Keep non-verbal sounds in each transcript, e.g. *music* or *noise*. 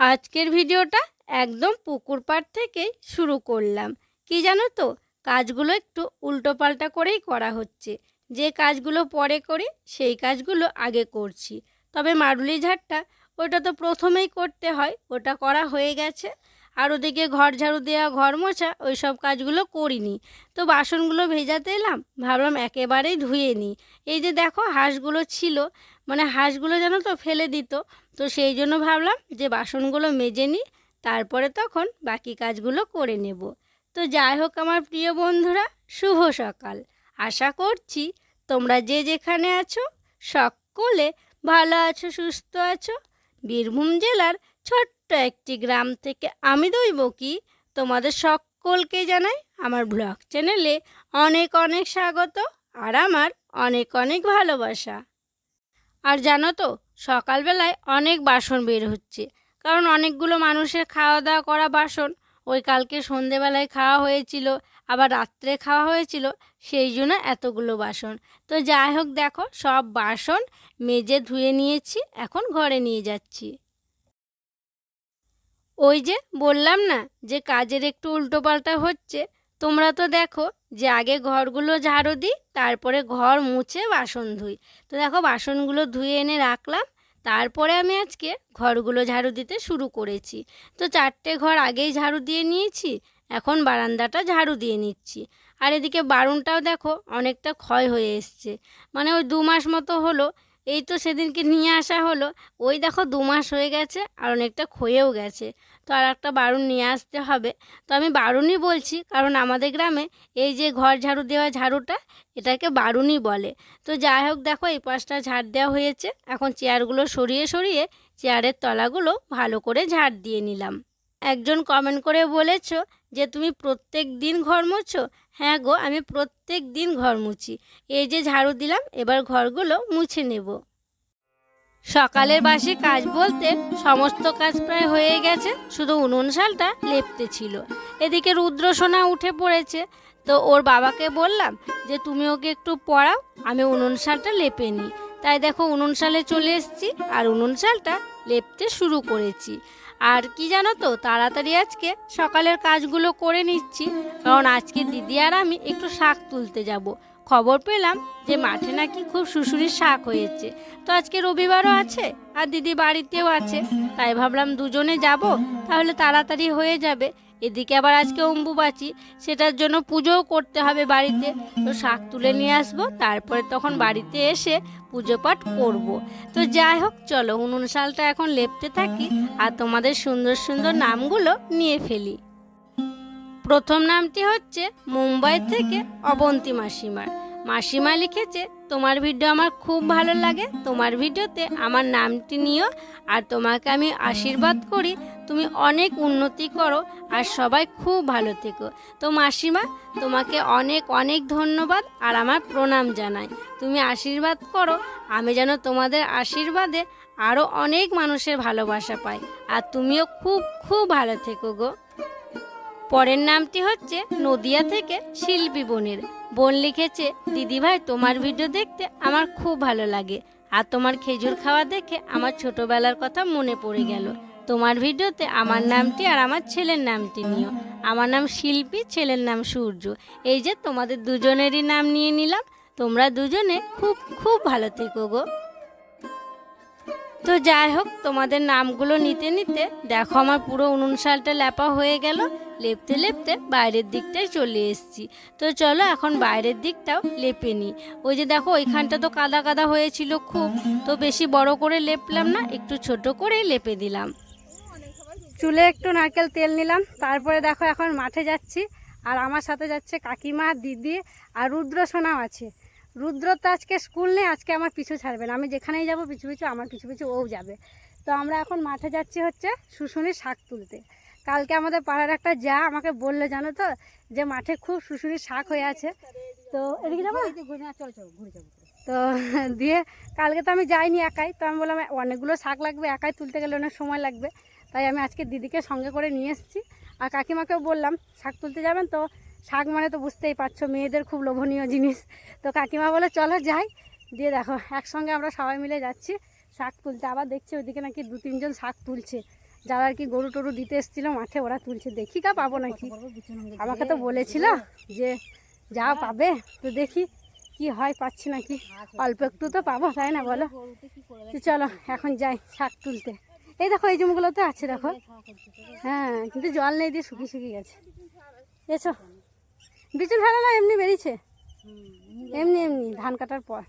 আজকের ভিডিওটা একদম পুকুর পাড় থেকেই শুরু করলাম। কি জানো তো? কাজগুলো একটু উল্টোপাল্টা করেই করা হচ্ছে। যে কাজগুলো পরে করি, সেই কাজগুলো আগে করছি। তবে মারুলি ঝাড়টা ওটা তো প্রথমেই করতে হয়, ওটা করা হয়ে গেছে। আর ওদিকে ঘর ঝাড়ু দেওয়া ঘর মোছা ওই সব কাজগুলো করিনি। তো বাসনগুলো ভেজাতে এলাম, ভাবলাম একেবারেই ধুয়ে নিই। এই যে দেখো, হাঁসগুলো ছিল মানে হাঁসগুলো যেন তো ফেলে দিত তো সেই জন্য ভাবলাম যে বাসনগুলো মেজে নিই, তারপরে তখন বাকি কাজগুলো করে নেব। তো যাই হোক আমার প্রিয় বন্ধুরা, শুভ সকাল। আশা করছি তোমরা যে যেখানে আছো, সকলে ভালো আছো, সুস্থ আছো। বীরভূম জেলার ছোট্ট একটি গ্রাম থেকে আমি দইব কি তোমাদের সকলকে জানাই আমার ব্লগ চ্যানেলে অনেক অনেক স্বাগত আর আমার অনেক অনেক ভালোবাসা। আর জানো তো সকালবেলায় অনেক বাসন বের হচ্ছে। কারণ অনেকগুলো মানুষের খাওয়া দাওয়া করা বাসন ওই কালকে সন্ধেবেলায় খাওয়া হয়েছিল, আবার রাত্রে খাওয়া হয়েছিল, সেই জন্য এতগুলো বাসন। তো যাই হোক দেখো, সব বাসন মেজে ধুয়ে নিয়েছি, এখন ঘরে নিয়ে যাচ্ছি। ওই যে বললাম না যে কাজের একটু উল্টোপাল্টা হচ্ছে তোমরা তো দেখো যে আগে ঘরগুলো ঝাড়ু দিই, তারপরে ঘর মুছে বাসন ধুই। তো দেখো বাসনগুলো ধুয়ে এনে রাখলাম, তারপরে আমি আজকে ঘরগুলো ঝাড়ু দিতে শুরু করেছি। তো চারটে ঘর আগেই ঝাড়ু দিয়ে নিয়েছি, এখন বারান্দাটা ঝাড়ু দিয়ে নিচ্ছি। আর এদিকে বারুনটাও দেখো অনেকটা ক্ষয় হয়ে এসছে। মানে ওই দু মাস মতো হলো, এই তো সেদিনকে নিয়ে আসা হলো, ওই দেখো দু মাস হয়ে গেছে আর অনেকটা ক্ষয়েও গেছে। তো আর একটা বারুন নিয়ে আসতে হবে। তো আমি বারুনই বলছি, কারণ আমাদের গ্রামে এই যে ঘর ঝাড়ু দেওয়া ঝাড়ুটা, এটাকে বারুনই বলে। তো যাই হোক, দেখো এই পাশটা ঝাড় দেওয়া হয়েছে। এখন চেয়ারগুলো সরিয়ে সরিয়ে চেয়ারের তলাগুলো ভালো করে ঝাড় দিয়ে নিলাম। একজন কমেন্ট করে বলেছ যে, তুমি প্রত্যেক দিন ঘর মুছো? হ্যাঁ গো, আমি প্রত্যেক দিন ঘর মুছি। এই যে ঝাড়ু দিলাম, এবার ঘরগুলো মুছে নেব। সকালের বাসি কাজ বলতে সমস্ত কাজ প্রায় হয়ে গেছে, শুধু উনুন শালটা লেপতে ছিল। এদিকে রুদ্রসোনা উঠে পড়েছে, তো ওর বাবাকে বললাম যে, তুমি ওকে একটু পড়াও, আমি উনুন শালটা লেপে নিই। তাই দেখো, উনুন শালে চলে এসেছি আর উনুন শালটা লেপতে শুরু করেছি। আর কি জানো তো, তাড়াতাড়ি আজকে সকালের কাজগুলো করে নিচ্ছি, কারণ আজকে দিদি আর আমি একটু শাক তুলতে যাব। খবর পেলাম যে মাঠে নাকি খুব শুশুরির শাক হয়েছে। তো আজকে রবিবারও আছে আর দিদি বাড়িতেও আছে। তাই ভাবলাম দুজনে যাব, তাহলে তাড়াতাড়ি হয়ে যাবে। এদিকে আবার আজকে অম্বুবাচি, সেটার জন্য পুজোও করতে হবে বাড়িতে। তো শাক তুলে নিয়ে আসব, তারপরে তখন বাড়িতে এসে পুজো পাঠ করব। তো যাই হোক, চলো উনুন শালটা এখন লেপতে থাকি আর তোমাদের সুন্দর সুন্দর নামগুলো নিয়ে ফেলি। প্রথম নামটি হচ্ছে মুম্বাই থেকে অবন্তী মাসিমার মাসিমা লিখেছে, তোমার ভিডিও আমার খুব ভালো লাগে, তোমার ভিডিওতে আমার নামটি নিও আর তোমাকে আমি আশীর্বাদ করি, তুমি অনেক উন্নতি করো আর সবাই খুব ভালো থেকো। তো মাসিমা, তোমাকে অনেক অনেক ধন্যবাদ আর আমার প্রণাম জানাই। তুমি আশীর্বাদ করো, আমি যেন তোমাদের আশীর্বাদে আরও অনেক মানুষের ভালোবাসা পাই। আর তুমিও খুব খুব ভালো থেকো গো। পরের নামটি হচ্ছে নদিয়া থেকে শিল্পী বোনের বোন লিখেছে, দিদিভাই, তোমার ভিডিও দেখতে আমার খুব ভালো লাগে আর তোমার খেজুর খাওয়া দেখে আমার ছোটবেলার কথা মনে পড়ে গেল। তোমার ভিডিওতে আমার নামটি আর আমার ছেলের নামটি নিও। আমার নাম শিল্পী, ছেলের নাম সূর্য। এই যে তোমাদের দুজনেরই নাম নিয়ে নিলাম, তোমরা দুজনে খুব খুব ভালো থেকো গো। তো যাই হোক, তোমাদের নামগুলো নিতে নিতে দেখো আমার পুরো উনুন শালটা লেপা হয়ে গেল। লেপতে লেপতে বাইরের দিকটায় চলে এসেছি। তো চলো এখন বাইরের দিকটাও লেপে নিই। ওই যে দেখো, ওইখানটা তো কাদা কাদা হয়েছিল খুব। তো বেশি বড় করে লেপলাম না, একটু ছোট করে লেপে দিলাম। চুলে একটু নারকেল তেল নিলাম। তারপরে দেখো, এখন মাঠে যাচ্ছি। আর আমার সাথে যাচ্ছে কাকিমা, দিদি আর রুদ্র সোনাও আছে। রুদ্র তো আজকে স্কুল নেই আজকে আমার পিছু ছাড়বে না। আমি যেখানেই যাব পিছু পিছু আমার পিছু পিছু ও যাবে। তো আমরা এখন মাঠে যাচ্ছি হচ্ছে শুশুনির শাক তুলতে। কালকে আমাদের পাড়ার একটা যা আমাকে বলল জানো তো? যে মাঠে খুব শুশুনির শাক হয়ে আছে। তো এদিকে যাব? চল চল ঘুরে যাব। তো *laughs* দিয়ে কালকে তো আমি যাইনি একাই। তো আমি বললাম অনেকগুলো শাক লাগবে একাই তুলতে গেলে অনেক সময় লাগবে। তাই আমি আজকে দিদিকে সঙ্গে করে নিয়ে এসেছি। আর কাকিমাকেও বললাম শাক তুলতে যাবেন তো? শাক মানে তো বুঝতেই পারছ, মেয়েদের খুব লোভনীয় জিনিস। তো কাকিমা বলে, চলো যাই। দিয়ে দেখো, একসঙ্গে আমরা সবাই মিলে যাচ্ছি শাক তুলতে। আবার দেখছি ওইদিকে নাকি দু, তিনজন শাক তুলছে। যারা আর কি গরু টরু দিতে এসেছিল, মাঠে ওরা তুলছে। দেখি কা পাবো নাকি? আমাকে তো বলেছিল যে, যা পাবে। তো দেখি কি হয়, পাচ্ছি নাকি। অল্প একটু তো পাবো, তাই না বলো? চলো, এখন যাই শাক তুলতে। এই দেখো, এই জমিগুলোতে আছে, দেখো। হ্যাঁ কিন্তু জল নেই দিয়ে শুকিয়ে শুকিয়ে গেছে। এসো। বিচুন ভালো না এমনি বেরিয়েছে। এমনি এমনি ধান কাটার পর।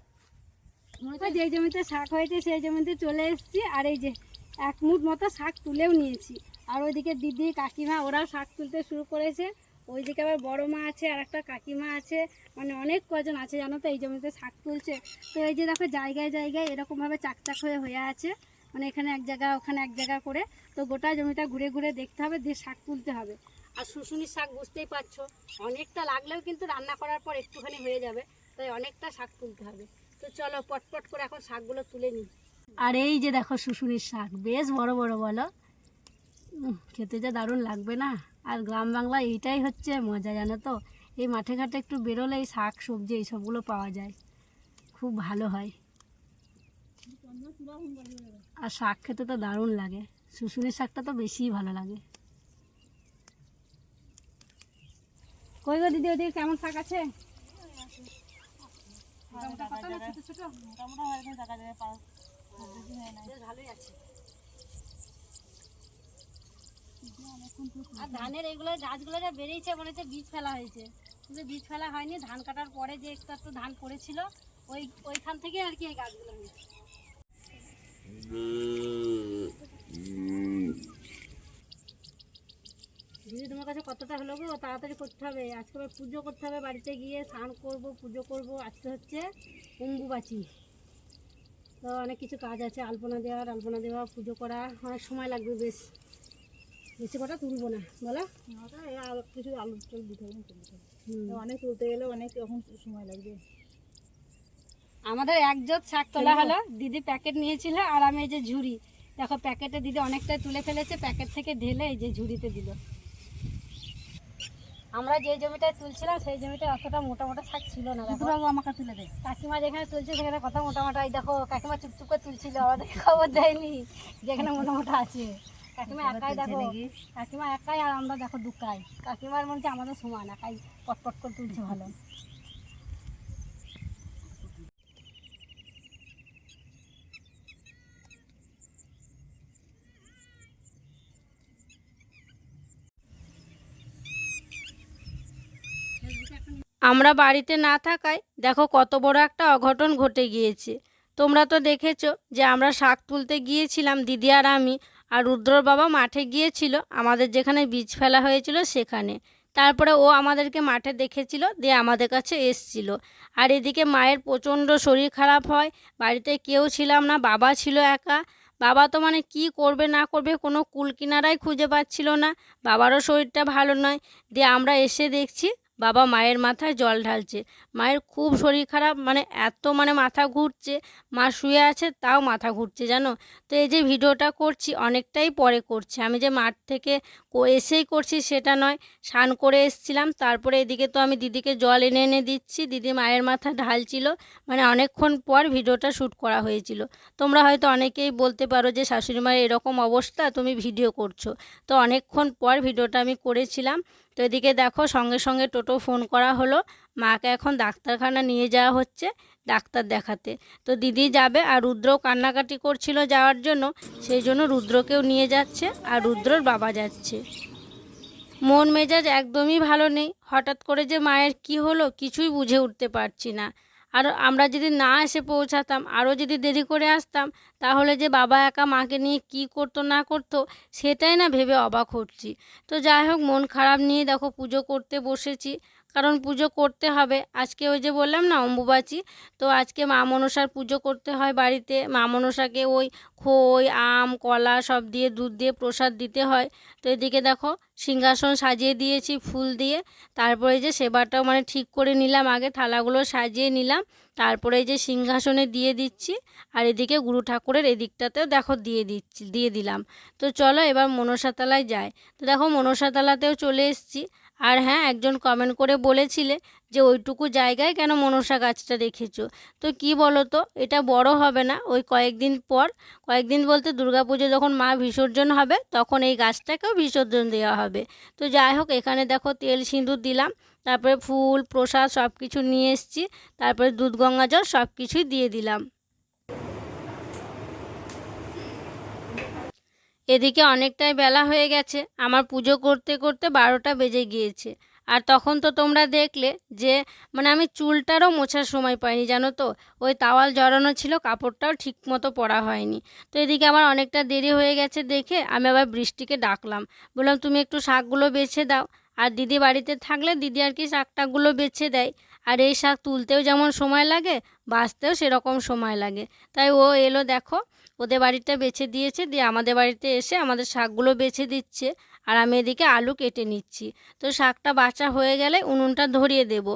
যে জমিতে শাক হয়েছে সেই জমিতে চলে এসেছি আর এই যে এক মুঠ মতো শাক তুলেও নিয়েছি। আর ওইদিকে দিদি কাকিমা ওরাও শাক তুলতে শুরু করেছে। ওইদিকে আবার বড় মা আছে আর একটা কাকিমা আছে। মানে অনেক কজন আছে জানো তো এই জমিতে শাক তুলছে। তো এই যে দেখো জায়গায় জায়গায় এরকমভাবে চাকচাক হয়ে হয়ে আছে। মানে এখানে এক জায়গা ওখানে এক জায়গা করে। তো গোটা জমিটা ঘুরে ঘুরে দেখতে হবে দিয়ে শাক তুলতে হবে। আর শুশুনির শাক বুঝতেই পারছ, অনেকটা লাগলেও কিন্তু রান্না করার পর একটুখানি হয়ে যাবে, তাই অনেকটা শাক তুলতে হবে। তো চলো পটপট করে এখন শাকগুলো তুলে নিই। আর এই যে দেখো শুশুনির শাক, বেশ বড় বড় বলো। খেতে যা দারুণ লাগবে না? আর গ্রাম বাংলা এইটাই হচ্ছে মজা, জানো তো? এই মাঠে ঘাটে একটু বেরোলে এই শাক, সবজি এই সবগুলো পাওয়া যায়। খুব ভালো হয়। আর শাক খেতে তো দারুণ লাগে। শুশুনির শাকটা তো বেশিই ভালো লাগে। কই গো দিদি ওদিকে কেমন শাক আছে? ছোট ছোট? বেশ ভালোই আছে। আর ধানের এইগুলো গাছগুলো যা বেরিয়েছে মনে হচ্ছে বীজ ফেলা হয়েছে। কিন্তু বীজ ফেলা হয়নি ধান কাটার পরে যে একটু একটু ধান পড়েছিল ওই ওইখান থেকে আর কি এই গাছগুলো হয়েছে দিদি তোমার কাছে কতটা হলো গো? তাড়াতাড়ি করতে হবে। আজকে আবার পুজো করতে হবে বাড়িতে গিয়ে। স্নান করব পুজো করব। আজকে হচ্ছে অম্বুবাচি। তো অনেক কিছু কাজ আছে। আলপনা দেওয়ার আলপনা দেওয়া পুজো করা। অনেক সময় লাগবে বেশ। বেশি কটা তুলবো না। বলো। কিছু আলু টালু দিতে হবে। অনেক তুলতে গেলে অনেক এখন সময় লাগবে। আমাদের একজোট শাক তোলা হলো। দিদি প্যাকেট নিয়েছিল আর আমি এই যে ঝুড়ি। দেখো প্যাকেটে দিদি অনেকটাই তুলে ফেলেছে। প্যাকেট থেকে ঢেলে এই যে ঝুড়িতে দিল। আমরা যে জমিটা তুলছিলাম সেই জমিটা অতটা মোটা মোটা শাক ছিল না দেখো। বাবু আমাকে তুলে দেয় কাকিমা যেখানে তুলছে সেখানে কথা মোটা মোটা। এই দেখো কাকিমা চুপচুপ করে তুলছিল আমাদের খবর দেয়নি যেখানে মোটা মোটা আছে। কাকিমা একাই দেখো কাকিমা একাই আর আমরা দেখো দুকাই। কাকিমার মনে হচ্ছে আমাদের সমান একাই পটপট করে তুলছে ভালো। আমরা বাড়িতে না থাকায় দেখো কত বড় একটা অঘটন ঘটে গিয়েছে। তোমরা তো দেখেছ যে আমরা শাক তুলতে গিয়েছিলাম, দিদি আর আমি, আর রুদ্রর বাবা মাঠে গিয়েছিল, আমাদের যেখানে বীজ ফেলা হয়েছিল সেখানে। তারপরে ও আমাদেরকে মাঠে দেখেছিল, দিয়ে আমাদের কাছে এসছিল। আর এদিকে মায়ের প্রচণ্ড শরীর খারাপ হয়, বাড়িতে কেউ ছিলাম না, বাবা ছিল একা। বাবা তো মানে কি করবে না করবে কোনো কুল কিনারাই খুঁজে পাচ্ছিল না, বাবারও শরীরটা ভালো নয়। দিয়ে আমরা এসে দেখছি বাবা মায়ের মাথায় জল ঢালছে। মায়ের খুব শরীর খারাপ মানে এত মানে মাথা ঘুরছে, মা শুয়ে আছে, তাও মাথা ঘুরছে, জানো? তো এই যে ভিডিওটা করছি, অনেকটাই পরে করছি। আমি যে মাঠ থেকে এসেই করছি সেটা নয়, স্নান করে এসছিলাম। তারপরে এদিকে তো আমি দিদিকে জল এনে এনে দিচ্ছি, দিদি মায়ের মাথা ঢালছিল। মানে অনেকক্ষণ পর ভিডিওটা শ্যুট করা হয়েছিল। তোমরা হয়তো অনেকেই বলতে পারো যে, শাশুড়ি মায়ের এরকম অবস্থা, তুমি ভিডিও করছ। তো অনেকক্ষণ পর ভিডিওটা আমি করেছিলাম। তো এদিকে দেখো সঙ্গে সঙ্গে টোটো ফোন করা হলো। মাকে এখন ডাক্তারখানা নিয়ে যাওয়া হচ্ছে ডাক্তার দেখাতে। তো দিদি যাবে আর রুদ্র কান্নাকাটি করছিল যাওয়ার জন্য, সেই জন্য রুদ্রকেও নিয়ে যাচ্ছে আর রুদ্রর বাবা যাচ্ছে। মন মেজাজ একদমই ভালো নেই। হঠাৎ করে যে মায়ের কি হলো কিছুই বুঝে উঠতে পারছি না। আর আমরা যদি না এসে পৌঁছাতাম, আরও যদি দেরি করে আসতাম, তাহলে যে বাবা একা মাকে নিয়ে কি করতো না করতো, সেটাই না ভেবে অবাক হচ্ছি। তো যাই হোক, মন খারাপ নিয়ে দেখো পুজো করতে বসেছি। কারণ পুজো করতে হবে। আজকে ওই যে বললাম না, অম্বুবাচি। তো আজকে মা মনসার পুজো করতে হয় বাড়িতে। মা মনসাকে ওই খই, আম, কলা সব দিয়ে দুধ দিয়ে প্রসাদ দিতে হয়। তো এদিকে দেখো, সিংহাসন সাজিয়ে দিয়েছি ফুল দিয়ে। তারপরে যে সেবাটাও মানে ঠিক করে নিলাম আগে, থালাগুলো সাজিয়ে নিলাম। তারপরে যে সিংহাসনে দিয়ে দিচ্ছি। আর এদিকে গুরু ঠাকুরের এদিকটাতেও দেখো দিয়ে দিচ্ছি, দিয়ে দিলাম। তো চলো এবার মনসাতলায় যায় তো দেখো মনসাতলাতেও চলে এসেছি। আর হ্যাঁ একজন কমেন্ট করে বলেছিলে যে ওইটুকু জায়গায় কেন মনসা গাছটা রেখেছো তো কি বলো তো এটা বড় হবে না। ওই কয়েকদিন পর, কয়েকদিন বলতে দুর্গাপুজো যখন মা বিসর্জন হবে, তখন এই গাছটাকেও বিসর্জন দেওয়া হবে। তো যাই হোক, এখানে দেখো তেল সিঁদুর দিলাম, তারপরে ফুল, প্রসাদ সব কিছু নিয়ে এসেছি, তারপরে দুধ গঙ্গা জল সব কিছুই দিয়ে দিলাম। এদিকে অনেকটাই বেলা হয়ে গেছে। আমার পুজো করতে করতে বারোটা বেজে গিয়েছে। আর তখন তো তোমরা দেখলে যে মানে আমি চুলটারও মোছার সময় পাইনি, জানো তো? ওই তাওয়াল জড়ানো ছিল, কাপড়টাও ঠিক মতো পরা হয়নি। তো এদিকে আমার অনেকটা দেরি হয়ে গেছে দেখে আমি আবার বৃষ্টিকে ডাকলাম। বললাম, তুমি একটু শাকগুলো বেছে দাও। আর দিদি বাড়িতে থাকলে দিদি আর কি শাক টাকগুলো বেছে দেয়। আর এই শাক তুলতেও যেমন সময় লাগে, বাঁচতেও সেরকম সময় লাগে। তাই ও এলো দেখো ওদের বাড়িটা বেছে দিয়েছে, দিয়ে আমাদের বাড়িতে এসে আমাদের শাকগুলো বেছে দিচ্ছে। আর আমি এদিকে আলু কেটে নিচ্ছি। তো শাকটা বাছা হয়ে গেলে উনুনটা ধরিয়ে দেব।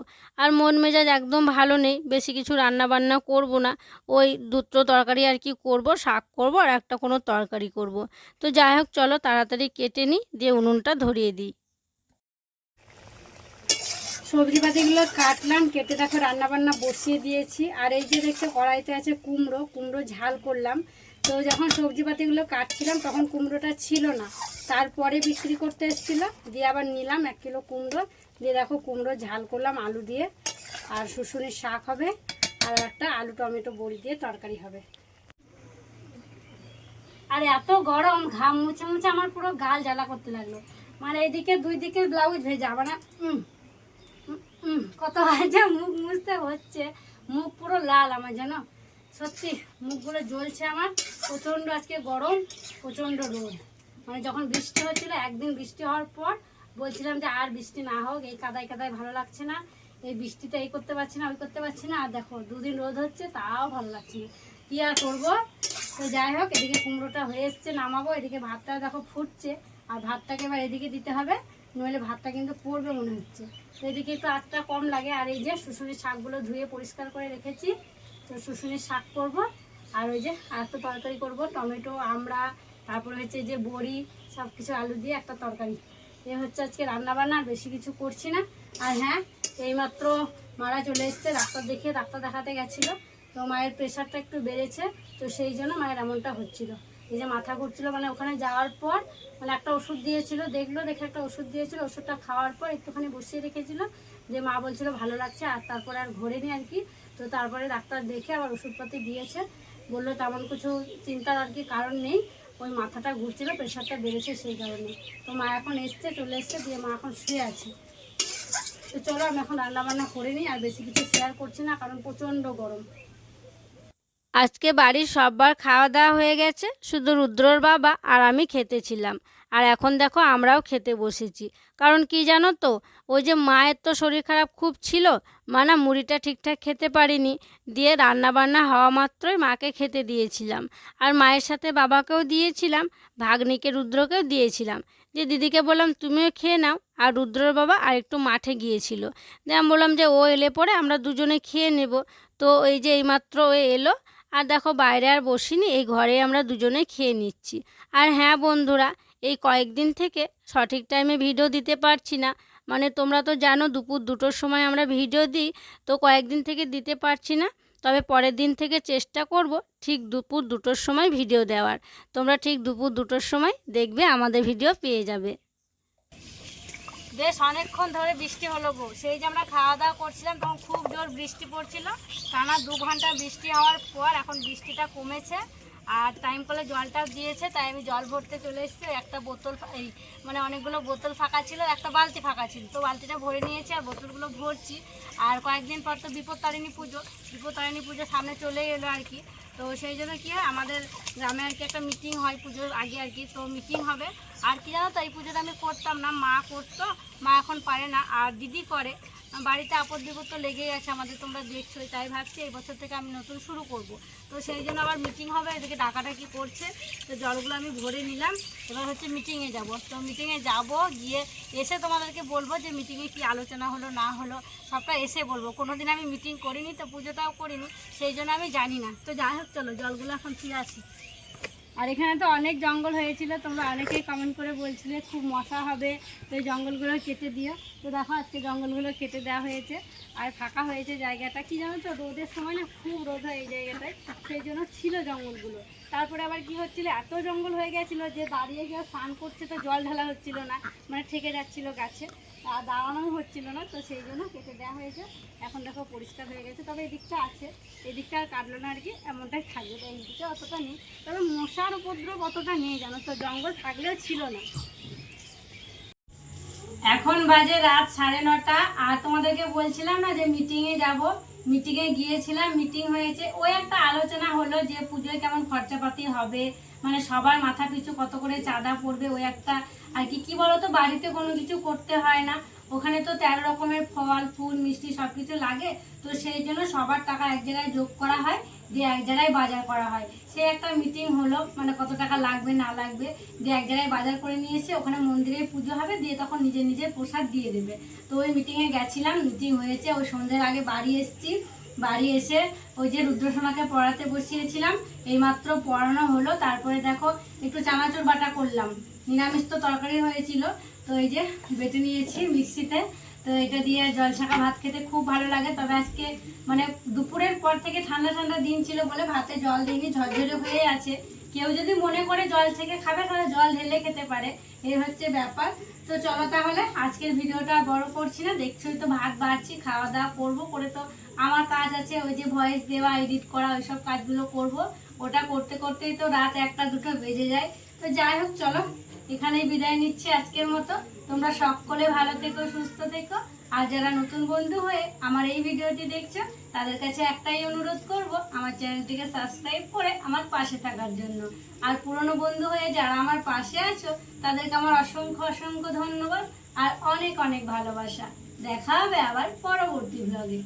আর মন মেজাজ একদম ভালো নেই, বেশি কিছু রান্না বান্না করব না। ওই দুটো তরকারি আর কি করব, শাক করব আর একটা কোনো তরকারি করব। তো যাই হোক, চলো তাড়াতাড়ি কেটে নিই, দিয়ে উনুনটা ধরিয়ে দিই। সবজি পাতিগুলো কাটলাম, কেটে দেখো রান্না বান্না বসিয়ে দিয়েছি। আর এই যে দেখছ কড়াইতে আছে কুমড়ো কুমড়ো ঝাল করলাম। তো যখন সবজি পাতিগুলো কাটছিলাম, তখন কুমড়োটা ছিল না। তারপরে বিক্রি করতে এসেছিল, দিয়ে আবার নিলাম এক কিলো কুমড়ো। দিয়ে দেখো কুমড়ো ঝাল করলাম আলু দিয়ে, আর শুশুনির শাক হবে, আর একটা আলু টমেটো বড়ি দিয়ে তরকারি হবে। আর এত গরম, ঘাম মুছে মুছে আমার পুরো গাল জ্বালা করতে লাগল। মানে এইদিকে দুই দিকে ব্লাউজ ভেজা মানে কত যে মুখ মুছতে হচ্ছে। মুখ পুরো লাল আমার জানো? সত্যি, মুখগুলো জ্বলছে আমার। প্রচণ্ড আজকে গরম, প্রচণ্ড রোদ। মানে যখন বৃষ্টি হচ্ছিল, একদিন বৃষ্টি হওয়ার পর বলছিলাম যে আর বৃষ্টি না হোক, এই কাদায় কাদায় ভালো লাগছে না, এই বৃষ্টিতে এই করতে পারছি না, ওই করতে পারছি না। আর দেখো, দুদিন রোদ হচ্ছে, তাও ভালো লাগছে না। কী আর করব? তো যাই হোক, এদিকে কুমড়োটা হয়ে এসছে, নামাবো, এদিকে ভাতটা দেখো ফুটছে। আর ভাতটাকে এবার এদিকে দিতে হবে, নইলে ভাতটা কিন্তু পড়বে মনে হচ্ছে। এদিকে একটু আটটা কম লাগে, আর এই যে শুশুনির শাকগুলো ধুয়ে পরিষ্কার করে রেখেছি। তো শুশুনির শাক করব। আর ওই যে আর একটা তরকারি করব, টমেটো, আমড়া, তারপরে হচ্ছে যে বড়ি সব কিছু আলু দিয়ে একটা তরকারি। এ হচ্ছে আজকে রান্না বান্না আর বেশি কিছু করছি না। আর হ্যাঁ এইমাত্র মারা চলে এসছে, ডাক্তার দেখিয়ে ডাক্তার দেখাতে গেছিল। তো মায়ের প্রেশারটা একটু বেড়েছে, তো সেই জন্য মায়ের এমনটা হচ্ছিল। এই যে মাথা ঘুরছিল মানে ওখানে যাওয়ার পর মানে একটা ওষুধ দিয়েছিল, দেখল, দেখে একটা ওষুধ দিয়েছিল, ওষুধটা খাওয়ার পর একটুখানি বসিয়ে রেখেছিল। যে মা বলছিল ভালো লাগছে, আর তারপরে আর ঘোরেনি আর কি। তো তারপরে ডাক্তার দেখে আবার ওষুধপাতি দিয়েছে। বলল তেমন কিছু চিন্তার আর কি কারণ নেই। ওই মাথাটা ঘুরছিল, প্রেশারটা বেড়েছে সেই কারণে। তো মা এখন এসছে, চলে এসছে, দিয়ে মা এখন শুয়ে আছে। তো চলো আমি এখন রান্না বান্না করে নিই, আর বেশি কিছু শেয়ার করছি না, কারণ প্রচণ্ড গরম। আজকে বাড়ির সববার খাওয়া দাওয়া হয়ে গেছে, শুধু রুদ্রর বাবা আর আমি খেতেছিলাম আর এখন দেখো আমরাও খেতে বসেছি। কারণ কি জানো তো? ওই যে মায়ের তো শরীর খারাপ খুব ছিল, মা না মুড়িটা ঠিকঠাক খেতে পারিনি। দিয়ে রান্না বান্না হওয়া মাত্রই মাকে খেতে দিয়েছিলাম। আর মায়ের সাথে বাবাকেও দিয়েছিলাম, ভাগ্নিকে রুদ্রকেও দিয়েছিলাম। যে দিদিকে বললাম, তুমিও খেয়ে নাও। আর রুদ্রর বাবা আর একটু মাঠে গিয়েছিল। দিয়ে আমি বললাম যে, ও এলে পরে আমরা দুজনে খেয়ে নেব। তো এই যে এইমাত্র ও এলো, আর দেখো বাইরে আর বসিনি, এই ঘরে আমরা দুজনে খেয়ে নিচ্ছি। আর হ্যাঁ বন্ধুরা এই কয়েকদিন থেকে সঠিক টাইমে ভিডিও দিতে পারছি না। মানে তোমরা তো জানো দুপুর দুটোর সময় আমরা ভিডিও দিই, তো কয়েকদিন থেকে দিতে পারছি না। তবে পরের দিন থেকে চেষ্টা করব ঠিক দুপুর দুটোর সময় ভিডিও দেওয়ার। তোমরা ঠিক দুপুর দুটোর সময় দেখবে আমাদের ভিডিও পেয়ে যাবে। বেশ, অনেকক্ষণ ধরে বৃষ্টি হলো গো। সেই যে আমরা খাওয়া দাওয়া করছিলাম, তখন খুব জোর বৃষ্টি পড়ছিল। টানা দু ঘণ্টা বৃষ্টি হওয়ার পর এখন বৃষ্টিটা কমেছে। আর টাইম কলে জলটাও দিয়েছে, তাই আমি জল ভরতে চলে এসেছি। একটা বোতল এই মানে অনেকগুলো বোতল ফাঁকা ছিল, একটা বালতি ফাঁকা ছিল। তো বালতিটা ভরে নিয়েছি আর বোতলগুলো ভরছি। আর কয়েকদিন পর তো বিপত্তারিণী পুজো। বিপত্তারিণী পুজো সামনে চলে এলো আর কি। তো সেই জন্য কী হয়, আমাদের গ্রামে আর কি একটা মিটিং হয় পুজোর আগে আর কি। তো মিটিং হবে। আর কি জানো তো, এই পুজোটা আমি করতাম না। মা করতো, মা এখন পারে না। আর দিদি করে। বাড়িতে আপদ বিপদ তো লেগেই আছে, আমাদের তোমরা দেখছোই তাই ভাবছি এই বছর থেকে আমি নতুন শুরু করব। তো সেই জন্য আবার মিটিং হবে, এদিকে ডাকাডাকি করছে, তো জলগুলো আমি ভরে নিলাম, এবার হচ্ছে মিটিংয়ে যাব। তো মিটিংয়ে যাব, গিয়ে এসে তোমাদেরকে বলব যে মিটিংয়ে কি আলোচনা হলো, না হলো, সবটা এসে বলব। কোনো দিন আমি মিটিং করিনি, তো পুজোটাও করিনি, সেই জন্য আমি জানি না। তো যাই হোক, চলো, জলগুলো এখন ঠিক আছে আর এখানে তো অনেক জঙ্গল হয়েছিল, তোমরা অনেকেই কমেন্ট করে বলছিলে খুব মশা হবে, তো জঙ্গলগুলো কেটে দিও। তো দেখো আজকে জঙ্গলগুলো কেটে দেওয়া হয়েছে, আর ফাঁকা হয়েছে জায়গাটা। কি জানো তো, রোদের সময় না খুব রোদ হয় এই জায়গাটায়, সেই জন্য ছিল জঙ্গলগুলো। তারপরে আবার কি হচ্ছিল, এত জঙ্গল হয়ে গেছিল যে দাঁড়িয়ে গিয়ে স্নান করছে তো জল ঢালা হচ্ছিল না মানে ঠেকে যাচ্ছিল গাছে। দাঁড়ানো হচ্ছিল না, তো সেই জন্য কেটে দেওয়া হয়েছে। এখন দেখো পরিষ্কার হয়ে গেছে, তবে এদিকটা আছে। এদিকটা আর কাটলো না আর কি, এমনটাই থাকবে। তো এইদিকে অতটা নেই। তবে মশার উপদ্রব অতটা নেই জানো তো, জঙ্গল থাকলেও ছিল না। এখন বাজে রাত সাড়ে নটা। আর তোমাদেরকে বলছিলাম না যে মিটিংয়ে যাব। মিটিংয়ে গিয়েছিলাম মিটিং হয়েছে। ওই একটা আলোচনা হলো যে পুজোয় কেমন খরচাপাতি হবে মানে সবার মাথা পিছু কত করে চাঁদা পড়বে, ওই একটা আর কি কি বলতো, বাড়িতে কোনো কিছু করতে হয় না। ওখানে তো তেরো রকমের ফল, ফুল, মিষ্টি সব কিছু লাগে। তো সেই জন্য সবার টাকা এক জায়গায় যোগ করা হয়, দিয়ে এক জায়গায় বাজার করা হয়। সে একটা মিটিং হলো মানে কত টাকা লাগবে, না লাগবে, দিয়ে এক জায়গায় বাজার করে নিয়ে এসে ওখানে মন্দিরে পুজো হবে, দিয়ে তখন নিজের নিজের প্রসাদ দিয়ে দেবে। তো ওই মিটিংয়ে গেছিলাম মিটিং হয়েছে, ওই সন্ধ্যের আগে বাড়ি এসেছি। বাড়ি এসে ওই যে রুদ্রসোনাকে পড়াতে বসিয়েছিলাম, এইমাত্র পড়ানো হলো, তারপরে দেখো একটু চানাচুর বাটা করলাম। নিরামিষ তো তরকারি হয়েছিল। তো এই যে বেটে নিয়েছি মিক্সিতে। তো এটা দিয়ে জল ছাকা ভাত খেতে খুব ভালো লাগে। তবে আজকে মানে দুপুরের পর থেকে ঠান্ডা ঠান্ডা দিন ছিল বলে ভাতে জল দিইনি, ঝরঝরে হয়ে আছে। কেউ যদি মনে করে জল থেকে খাবে, তাহলে জল ঢেলে খেতে পারে। এই হচ্ছে ব্যাপার। তো চলো তাহলে আজকের ভিডিওটা বড় করছি না। দেখছোই তো ভাত বাড়ছি, খাওয়া দাওয়া করব। করে তো আমার কাজ আছে, ওই যে ভয়েস দেওয়া, এডিট করা, ওইসব কাজগুলো করব। ওটা করতে করতেই তো রাত একটা দুটো বেজে যায়। তো যাই হোক, চলো এখানেই বিদায় নিচ্ছি আজকের মতো। তোমরা সকলে ভালো থেকো, সুস্থ থেকো। আর যারা নতুন বন্ধু হয়ে আমার এই ভিডিওটি দেখছ, তাদের কাছে একটাই অনুরোধ করব, আমার চ্যানেলটিকে সাবস্ক্রাইব করে আমার পাশে থাকার জন্য। আর পুরনো বন্ধু হয়ে যারা আমার পাশে আছো, তাদেরকে আমার অসংখ্য অসংখ্য ধন্যবাদ আর অনেক অনেক ভালোবাসা। দেখা হবে আবার পরবর্তী ব্লগে